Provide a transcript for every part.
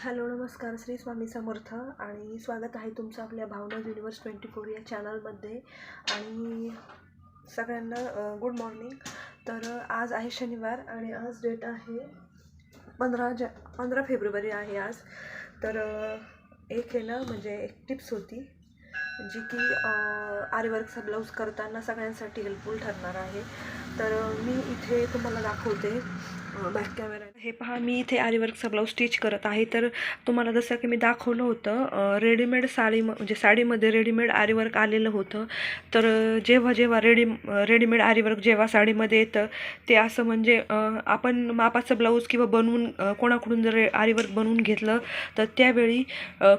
Hello नमस्कार. श्री स्वामी समर्थ आणि स्वागत आहे तुमचं आपल्या भावना युनिवर्स ट्वेंटी फोर या चॅनलमध्ये आणि सगळ्यांना गुड मॉर्निंग तर आज आहे शनिवार आणि आज डेट आहे पंधरा जा पंधरा फेब्रुवारी आहे आज. तर एक आहे ना म्हणजे एक टिप्स होती. जी की आरीवर्कचा ब्लाऊज करताना सगळ्यांसाठी हेल्पफुल ठरणार आहे. तर मी इथे तुम्हाला दाखवते बॅक कॅमेरा हे पहा मी इथे आरीवर्कचा ब्लाऊज स्टिच करत आहे. तर तुम्हाला जसं की मी दाखवलं होतं रेडीमेड साडी म्हणजे साडीमध्ये रेडीमेड आरीवर्क आलेलं होतं. तर जेव्हा जेव्हा रेडी रेडीमेड आरीवर्क जेव्हा साडीमध्ये येतं ते असं म्हणजे आपण मापाचं ब्लाऊज किंवा बनवून कोणाकडून जर आरीवर्क बनवून घेतलं तर त्यावेळी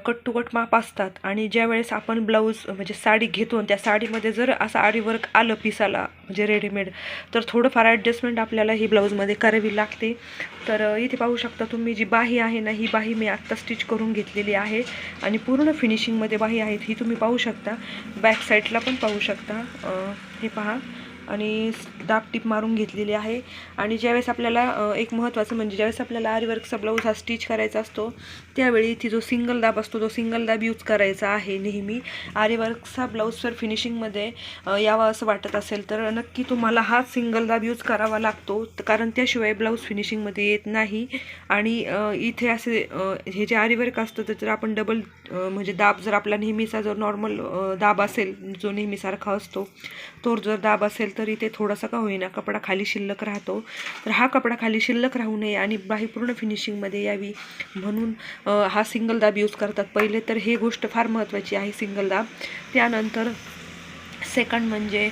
कट टू कट माप असतात. आणि ज्यावेळेस आपण ब्लाऊज म्हणजे साडी घेतो आणि त्या साडीमध्ये जर असं आडीवर्क आलं पिसाला म्हणजे रेडीमेड तर थोडंफार ॲडजस्टमेंट आपल्याला ही ब्लाऊजमध्ये करावी लागते. तर इथे पाहू शकता तुम्ही जी बाही आहे ना ही बाही मी आत्ता स्टिच करून घेतलेली आहे आणि पूर्ण फिनिशिंगमध्ये बाही आहेत ही तुम्ही पाहू शकता. बॅक साईडला पण पाहू शकता. हे पहा. आणि दाब टीप मारून घेतलेली आहे. आणि ज्यावेळेस आपल्याला एक महत्त्वाचं म्हणजे ज्यावेळेस आपल्याला आरीवर्कचा ब्लाऊज हा स्टिच करायचा असतो त्यावेळी इथे जो सिंगल दाब असतो तो सिंगल दाब यूज करायचा आहे नेहमी. आरीवर्कचा ब्लाऊज जर फिनिशिंगमध्ये यावा असं वाटत असेल तर नक्की तुम्हाला हा सिंगल दाब यूज करावा लागतो. कारण त्याशिवाय ब्लाऊज फिनिशिंगमध्ये येत नाही. आणि इथे असे हे जे आरीवर्क असतं तर जर आपण डबल म्हणजे दाब जर आपला नेहमीचा जर नॉर्मल दाब असेल जो नेहमीसारखा असतो तो जर दाब असेल तर इथे थोडासा का होईना कपडा खाली शिल्लक राहतो. तर हा कपडा खाली शिल्लक राहू नये आणि बाही पूर्ण फिनिशिंगमध्ये यावी. म्हणून हा सिंगल दाब यूज करतात. पहिले तर हे गोष्ट फार महत्त्वाची आहे सिंगल दाब. त्यानंतर सेकंड म्हणजे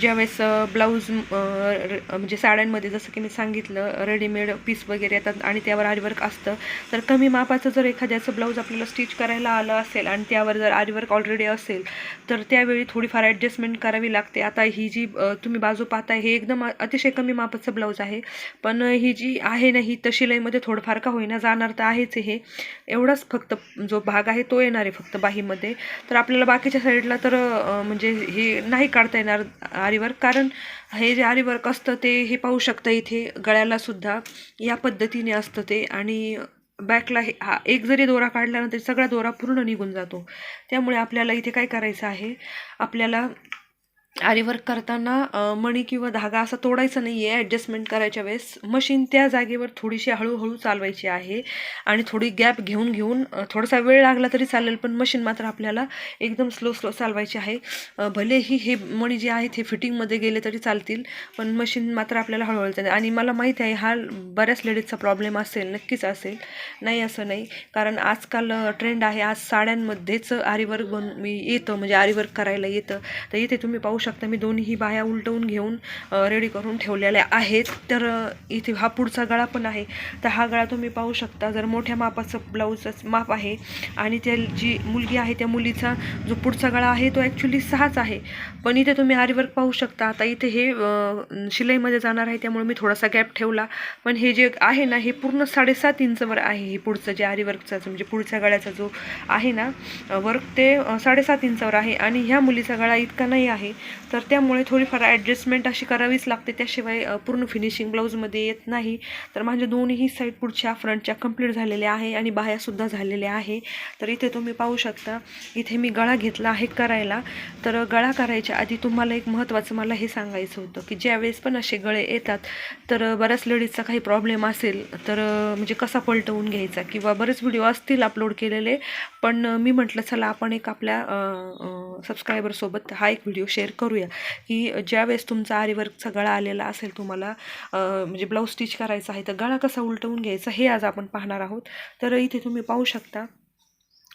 ज्यावेळेस ब्लाऊज र- म्हणजे साड्यांमध्ये जसं की मी सांगितलं रेडीमेड पीस वगैरे येतात आणि त्यावर आरीवर्क असतं. तर कमी मापाचं जर एखाद्याचं ब्लाऊज आपल्याला स्टिच करायला आलं असेल आणि त्यावर जर आरीवर्क ऑलरेडी असेल तर त्यावेळी थोडीफार ॲडजस्टमेंट करावी लागते. आता ही जी तुम्ही बाजू पाहताय हे एकदम अतिशय कमी मापाचं ब्लाऊज आहे. पण ही जी आहे ना ही तर शिलाईमध्ये थोडंफार का होईना जाणार तर आहेच हे. एवढाच फक्त जो भाग आहे तो येणार आहे फक्त बाहीमध्ये. तर आपल्याला बाकीच्या साईडला तर म्हणजे हे नाही काढता येणार आरीवर्क कारण हे जे आरीवर्क असतं ते हे पाहू शकता इथे गळ्याला सुद्धा. या पद्धतीने असतं ते. आणि बॅकला हे हा एक जरी दोरा काढल्यानंतर सगळा दोरा पूर्ण निघून जातो. त्यामुळे आपल्याला इथे काय करायचं आहे? आपल्याला आरीवर्क करताना मणी किंवा धागा असा तोडायचा नाही आहे ॲडजस्टमेंट करायच्या वेळेस मशीन त्या जागेवर थोडीशी हळूहळू चालवायची आहे आणि थोडी गॅप घेऊन घेऊन थोडासा वेळ लागला तरी चालेल पण मशीन मात्र आपल्याला एकदम स्लो स्लो चालवायची आहे. भलेही हे मणी जे आहेत हे फिटिंगमध्ये गेले तरी चालतील पण मशीन मात्र आपल्याला हळूहळू चालेल आणि मला माहिती आहे हा बऱ्याच लेडीजचा प्रॉब्लेम असेल नक्कीच असेल. नाही असं नाही. कारण आजकाल ट्रेंड आहे. आज साड्यांमध्येच आरीवर्क बन मी येतं म्हणजे आरीवर्क करायला येतं. तर इथे तुम्ही पाहू शकता मी दोन्ही बाह्या उलटवून घेऊन रेडी करून ठेवलेल्या आहेत. तर इथे हा पुढचा गळा पण आहे. तर हा गळा तुम्ही पाहू शकता. जर मोठ्या मापाचं ब्लाऊजचं माप आहे आणि त्या जी मुलगी आहे त्या मुलीचा जो पुढचा गळा आहे तो ॲक्च्युली सहाच आहे. पण इथे तुम्ही आरीवर्क पाहू शकता. आता इथे हे शिलाईमध्ये जाणार आहे त्यामुळे मी थोडासा गॅप ठेवला. पण हे जे आहे ना हे पूर्ण साडेसात इंचवर आहे हे पुढचं जे आरीवर्कचा म्हणजे पुढच्या गळ्याचा जो आहे ना वर्क ते साडेसात इंचावर आहे. आणि ह्या मुलीचा गळा इतका नाही आहे. तर त्यामुळे थोडीफार ॲडजस्टमेंट अशी करावीच लागते. त्याशिवाय पूर्ण फिनिशिंग ब्लाऊजमध्ये येत नाही. तर माझ्या दोन्ही साईड पुढच्या फ्रंटच्या कंप्लीट झालेल्या आहे आणि बाह्यासुद्धा झालेल्या आहे. तर इथे तुम्ही पाहू शकता इथे मी गळा घेतला आहे करायला. तर गळा करायच्या आधी तुम्हाला एक महत्त्वाचं मला हे सांगायचं होतं की ज्यावेळेस पण असे गळे येतात तर बऱ्याच लेडीजचा काही प्रॉब्लेम असेल तर म्हणजे कसा पलटवून घ्यायचा किंवा बरेच व्हिडिओ असतील अपलोड केलेले. पण मी म्हटलं चला आपण एक आपल्या सबस्क्रायबरसोबत हा एक व्हिडिओ शेअर करूया. की ज्यावेळेस तुमचा आरीवर्कचा गळा आलेला असेल तुम्हाला म्हणजे ब्लाऊज स्टिच करायचा आहे तर गळा कसा उलटवून घ्यायचा हे आज आपण पाहणार आहोत. तर इथे तुम्ही पाहू शकता.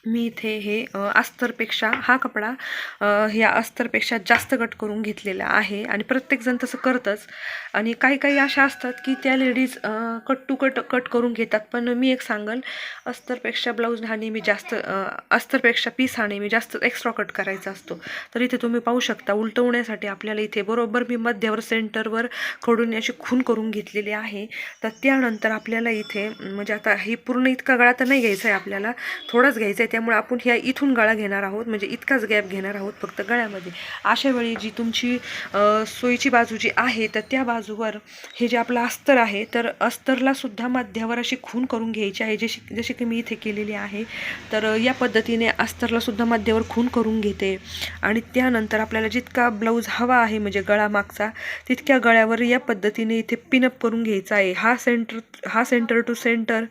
मी इथे हे अस्तरपेक्षा हा कपडा ह्या अस्तरपेक्षा जास्त कट करून घेतलेला आहे आणि प्रत्येकजण तसं करतंच. आणि काही काही अशा असतात की त्या ladies cut to cut cut करून घेतात. पण मी एक सांगल अस्तरपेक्षा ब्लाऊज हा नेहमी जास्त अस्तरपेक्षा पीस हा नेहमी जास्त एक्स्ट्रा कट करायचा असतो. तर इथे तुम्ही पाहू शकता उलटवण्यासाठी आपल्याला इथे बरोबर मी मध्यावर सेंटरवर खडून अशी खून करून घेतलेली आहे. तर त्यानंतर आपल्याला इथे म्हणजे आता हे पूर्ण इतका गळा तर नाही घ्यायचा आहे आपल्याला. थोडाच घ्यायचा आहे त्यामुळे आपण ह्या इथून गळा घेणार आहोत म्हणजे इतकाच गॅप घेणार आहोत फक्त गळ्यामध्ये. अशा वेळी जी तुमची सोयीची बाजू जी आहे तर त्या बाजूवर हे जे आपलं अस्तर आहे तर अस्तरला सुद्धा मध्यावर अशी खून करून घ्यायची आहे. जशी जशी की मी इथे केलेली आहे तर या पद्धतीने अस्तरला सुद्धा मध्यावर खून करून घेते. आणि त्यानंतर आपल्याला जितका ब्लाऊज हवा आहे म्हणजे गळा मागचा तितक्या गळ्यावर या पद्धतीने इथे पिनअप करून घ्यायचा आहे. हा सेंटर हा सेंटर टू सेंटर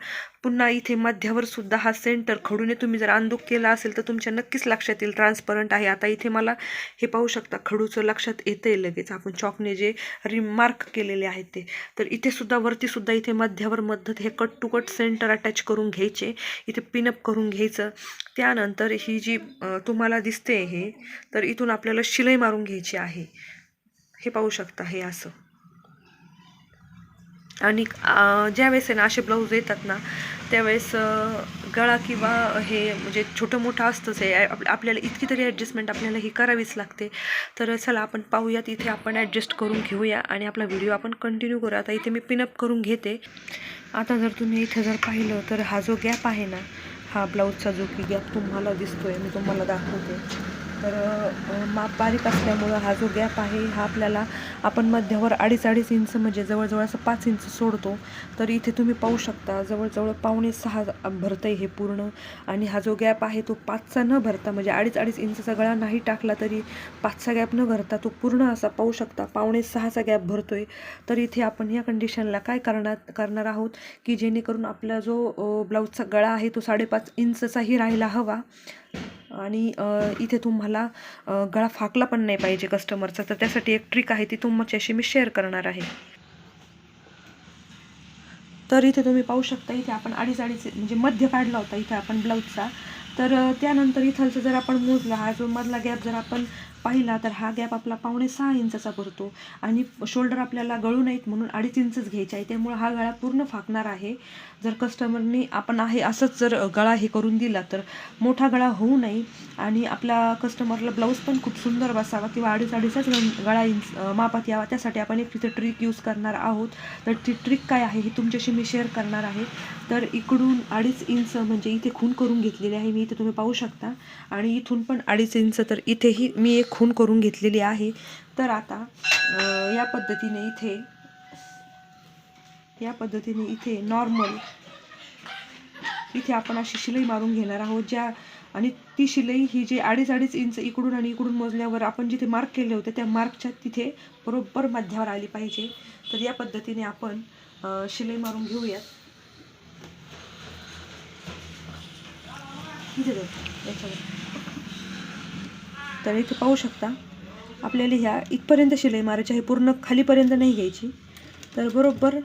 पुन्हा इथे मध्यावर सुद्धा हा सेंटर खडूने तुम्ही जर अंदूक केला असेल तर तुमच्या नक्कीच लक्षात येईल. ट्रान्सपरंट आहे. आता इथे मला हे पाहू शकता खडूचं लक्षात येतंय लगेच. आपण चॉकने जे रिमार्क केलेले आहेत ते. तर इथे सुद्धा वरती सुद्धा इथे मध्यावर मध्य हे cut to cut centre attach करून घ्यायचे. इथे पिनअप करून घ्यायचं. त्यानंतर ही जी तुम्हाला दिसते हे तर इथून आपल्याला शिलाई मारून घ्यायची आहे. हे पाहू शकता हे असं. आणि ज्यावेळेस आहे ना असे ब्लाऊज येतात ना त्यावेळेस गळा किंवा हे म्हणजे छोटं मोठं असतंच आहे आप- आपल्याला इतकी तरी ॲडजस्टमेंट आपल्याला ही करावीच लागते. तर चला आपण पाहूयात इथे आपण ॲडजस्ट करून घेऊया आणि आपला व्हिडिओ आपण कंटिन्यू करू आता इथे मी पिनअप करून घेते. आता जर तुम्ही इथे जर पाहिलं तर हा जो गॅप आहे ना हा ब्लाऊजचा जो की गॅप तुम्हाला दिसतोय मी तुम्हाला दाखवते. तर माप बारीक असल्यामुळं हा जो गॅप आहे हा आपल्याला आपण मध्यावर अडीच अडीच इंच म्हणजे जवळजवळ असं पाच इंच सोडतो. तर इथे तुम्ही पाहू शकता जवळजवळ पावणे सहा भरतं आहे हे पूर्ण. आणि हा जो गॅप आहे तो पाचचा न भरता म्हणजे अडीच अडीच इंचचा गळा नाही टाकला तरी पाचचा गॅप न भरता तो पूर्ण असा पाहू शकता पावणे सहाचा गॅप भरतोय. तर इथे आपण या कंडिशनला काय करणार करणार आहोत की जेणेकरून आपला जो ब्लाऊजचा गळा आहे तो साडेपाच इंचचाही राहायला हवा. आणि इथे तुम्हाला गळा फाकला पण नाही पाहिजे कस्टमरचा तर त्यासाठी एक ट्रिक आहे ती तुमच्याशी मी शेअर करणार आहे. तर इथे तुम्ही पाहू शकता इथे आपण अडीच अडीच म्हणजे मध्य काढला होता इथे आपण ब्लाऊजचा तर त्यानंतर इथलचं जर आपण मोजला हा जो मधला गॅप जर आपण पाहिला तर हा गॅप आपला पावणे सहा इंचाचा भरतो आणि शोल्डर आपल्याला गळू नयेत म्हणून अडीच इंचच घ्यायचे आहे. त्यामुळे हा गळा पूर्ण फाकणार आहे. जर कस्टमरनी आपण आहे असंच जर गळा हे करून दिला तर मोठा गळा होऊ नये. आणि आपला कस्टमरला ब्लाऊज पण खूप सुंदर बसावा किंवा अडीच अडीचच गळा इंच मापात यावा. त्यासाठी आपण एक तिथे ट्रिक यूज करणार आहोत. तर ती ट्रिक काय आहे हे तुमच्याशी मी शेअर करणार आहे. तर इकडून अडीच इंच म्हणजे इथे खून करून घेतलेली आहे. मी इथे तुम्ही पाहू शकता. आणि इथून पण अडीच इंच तर इथेही मी एक खून करून घेतलेली आहे. तर आता या पद्धतीने इथे या पद्धतीने इथे नॉर्मल इथे आपण अशी शिलाई मारून घेणार आहोत ज्या आणि ती शिलाई ही जी अडीच अडीच इंच इकडून आणि इकडून मोजल्यावर आपण जिथे मार्क केले होते त्या मार्कच्या तिथे बरोबर मध्यावर आली पाहिजे. तर या पद्धतीने आपण शिलाई मारून घेऊयात. इथे बघ, याच्यावर. तर इथे पाहू शकता. आपल्याला ह्या इथपर्यंत शिलाई मारायची आहे. पूर्ण खालीपर्यंत नाही घ्यायची. तर बरोबर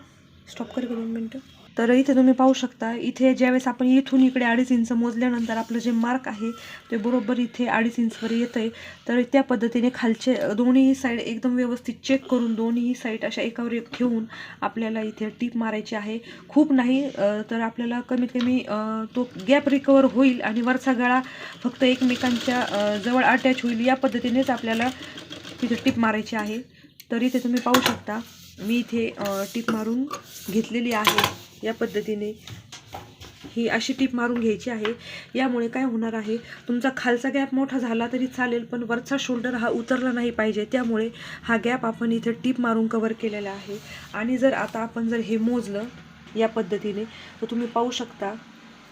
स्टॉप कर दोन मिनटं? तर इथे तुम्ही पाहू शकता इथे ज्यावेळेस आपण इथून इकडे अडीच इंच मोजल्यानंतर आपलं जे मार्क आहे ते बरोबर इथे अडीच इंचवर येतं आहे तर त्या पद्धतीने खालचे दोन्ही साईड एकदम व्यवस्थित चेक करून दोन्ही साईड अशा एकावर एक ठेवून आपल्याला इथे टीप मारायची आहे. खूप नाही तर आपल्याला कमीत कमी तो गॅप रिकवर होईल आणि वरचा गळा फक्त एकमेकांच्या जवळ अटॅच होईल या पद्धतीनेच आपल्याला तिथे टीप मारायची आहे. तर इथे तुम्ही पाहू शकता मी इथे टीप मारून घेतलेली आहे. या पद्धतीने ही अशी टीप मारून घ्यायची आहे. यामुळे काय होणार आहे तुमचा खालचा गॅप मोठा झाला तरी चालेल पण वरचा शोल्डर हा उतरला नाही पाहिजे. त्यामुळे हा गॅप आपण इथे टीप मारून कवर केलेला आहे. आणि जर आता आपण जर हे मोजलं या पद्धतीने तर तुम्ही पाहू शकता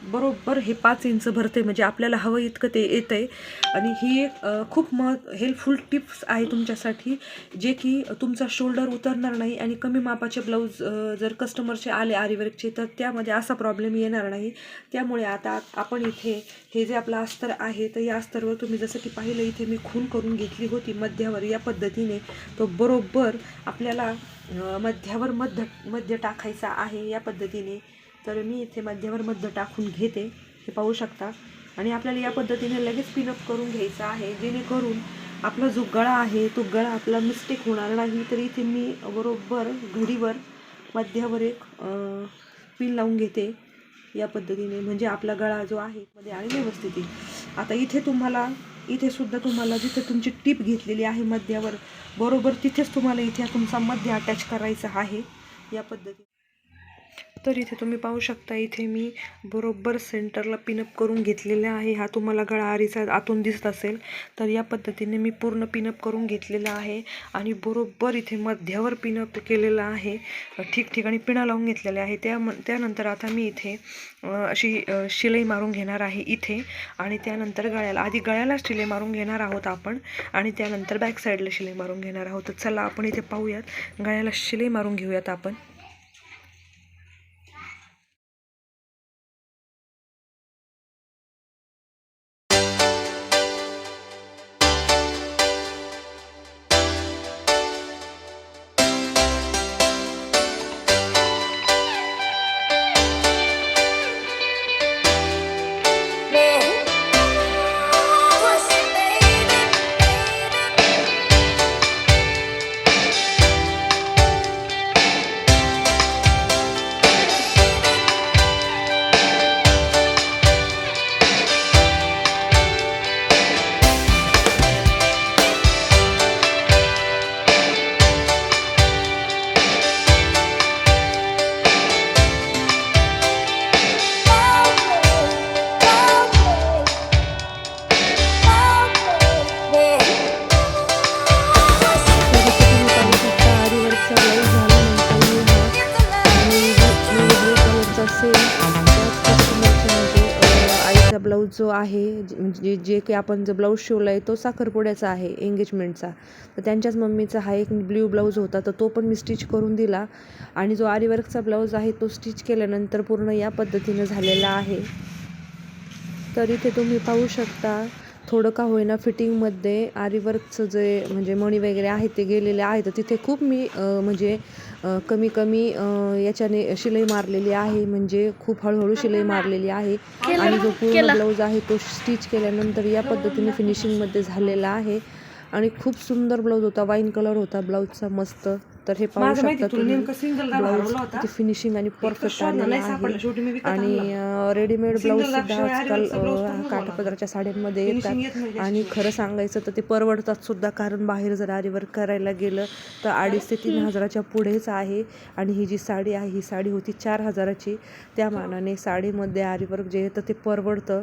बरोबर हे पाच इंच भरते म्हणजे आपल्याला हवं इतकं ते येतं आहे आणि ही एक खूप म हेल्पफुल टिप्स आहे तुमच्यासाठी जे की तुमचा शोल्डर उतरणार नाही आणि कमी मापाचे ब्लाऊज जर कस्टमरचे आले आरीवर्कचे तर त्यामध्ये असा प्रॉब्लेम येणार नाही. त्यामुळे आता आपण इथे हे जे आपलं अस्तर आहे तर या अस्तरवर तुम्ही जसं की पाहिलं इथे मी खून करून घेतली होती मध्यावर या पद्धतीने. तो बरोबर आपल्याला मध्यावर मध्य मध्य टाकायचा आहे या पद्धतीने. तर मी इथे मध्यावर मध्य टाकून घेते. हे पाहू शकता. आणि आपल्याला या पद्धतीने लगेच पिनअप करून घ्यायचा आहे. जेणेकरून आपला जो गळा आहे तो गळा आपला मिस्टेक होणार नाही. तर इथे मी बरोबर घडीवर मध्यावर एक पिन लावून घेते. या पद्धतीने. म्हणजे आपला गळा जो आहे मध्ये आणि व्यवस्थित. येईल आता इथे तुम्हाला इथे सुद्धा तुम्हाला जिथे तुमची टीप घेतलेली आहे मध्यावर बरोबर तिथेच तुम्हाला इथे तुमचा मध्य अटॅच करायचा आहे. या पद्धतीने. तर इथे तुम्ही पाहू शकता इथे मी बरोबर सेंटरला पिनअप करून घेतलेला आहे. हा तुम्हाला गळा आरीचा आतून दिसत असेल तर या पद्धतीने मी पूर्ण पिनअप करून घेतलेला आहे आणि बरोबर इथे मध्यावर पिनअप केलेला आहे. ठिकठिकाणी पिणा लावून घेतलेले आहे. त्या त्यानंतर आता मी इथे अशी शिलाई मारून घेणार आहे इथे आणि त्यानंतर गळ्याला आधी गळ्याला शिलाई मारून घेणार आहोत आपण आणि त्यानंतर बॅक साईडला शिलाई मारून घेणार आहोत. तर चला आपण इथे पाहूयात. गळ्याला शिलाई मारून घेऊयात आपण. जो आहे जे- म्हणजे जे की आपण जो ब्लाऊज शिवला आहे तो साखरपुड्याचा आहे एंगेजमेंटचा तर त्यांच्याच मम्मीचा हा एक ब्ल्यू ब्लाऊज होता तर तो पण मी स्टिच करून दिला. आणि जो आरीवर्कचा ब्लाऊज आहे तो स्टिच केल्यानंतर पूर्ण या पद्धतीनं झालेला आहे. तर इथे तुम्ही पाहू शकता थोडं का होईना फिटिंगमध्ये आरीवर्कचं जे म्हणजे मणी वगैरे आहे ते गेलेले आहे. तर तिथे खूप मी म्हणजे कमी कमी याच्याने शिलाई मारलेली आहे. म्हणजे खूप हळूहळू शिलाई मारलेली आहे. आणि जो पूर्ण ब्लाऊज आहे तो स्टिच केल्यानंतर या पद्धतीने फिनिशिंगमध्ये झालेला आहे. आणि खूप सुंदर ब्लाऊज होता. वाईन कलर होता ब्लाऊजचा. मस्त. तर हे पाहू शकता तुम्ही फिनिशिंग आणि परफेक्ट आलेलं आहे. आणि रेडीमेड ब्लाऊज सुद्धा आजकाल काठापदराच्या साड्यांमध्ये येतात. आणि खरं सांगायचं तर ते परवडतात सुद्धा कारण बाहेर जर आरीवर करायला गेलं तर अडीच ते तीन हजाराच्या पुढेच आहे. आणि ही जी साडी आहे ही साडी होती चार हजाराची. त्या मानाने साडीमध्ये आरीवर्क जे येतं ते परवडतं.